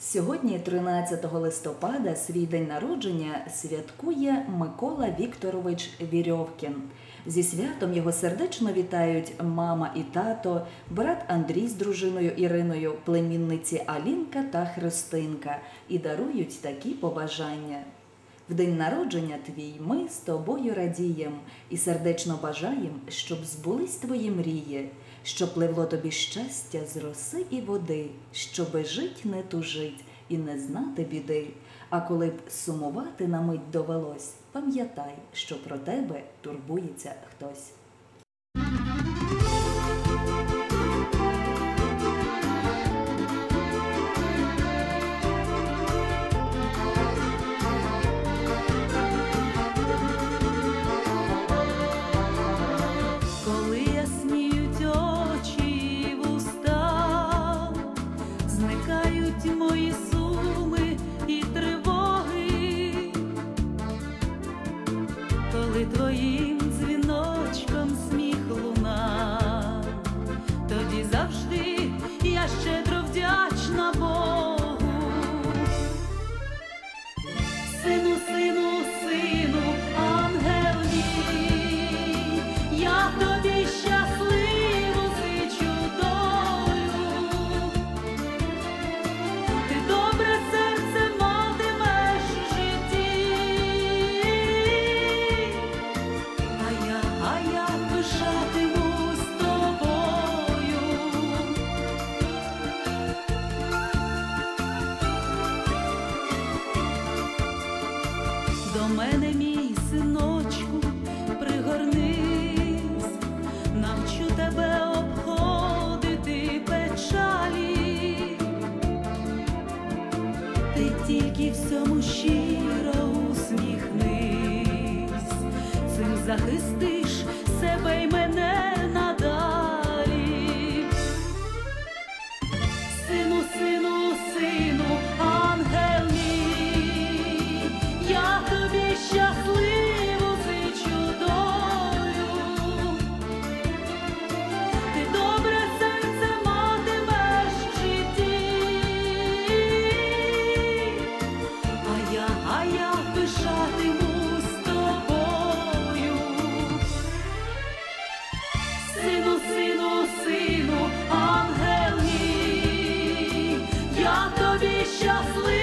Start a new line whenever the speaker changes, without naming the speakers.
Сьогодні, 13 листопада, свій день народження святкує Микола Вікторович Вірьовкін. Зі святом його сердечно вітають мама і тато, брат Андрій з дружиною Іриною, племінниці Алінка та Христинка і дарують такі побажання. В день народження твій ми з тобою радієм і сердечно бажаєм, щоб збулись твої мрії, щоб пливло тобі щастя з роси і води, щоби жить не тужить і не знати біди. А коли б сумувати на мить довелось, пам'ятай, що про тебе турбується хтось.
Коли твоїм всьому щиро усміхнись, цим захистиш себе й мене надалі. Сину, сину, сину, ангел мій, я тобі щасливу я тобі щасливу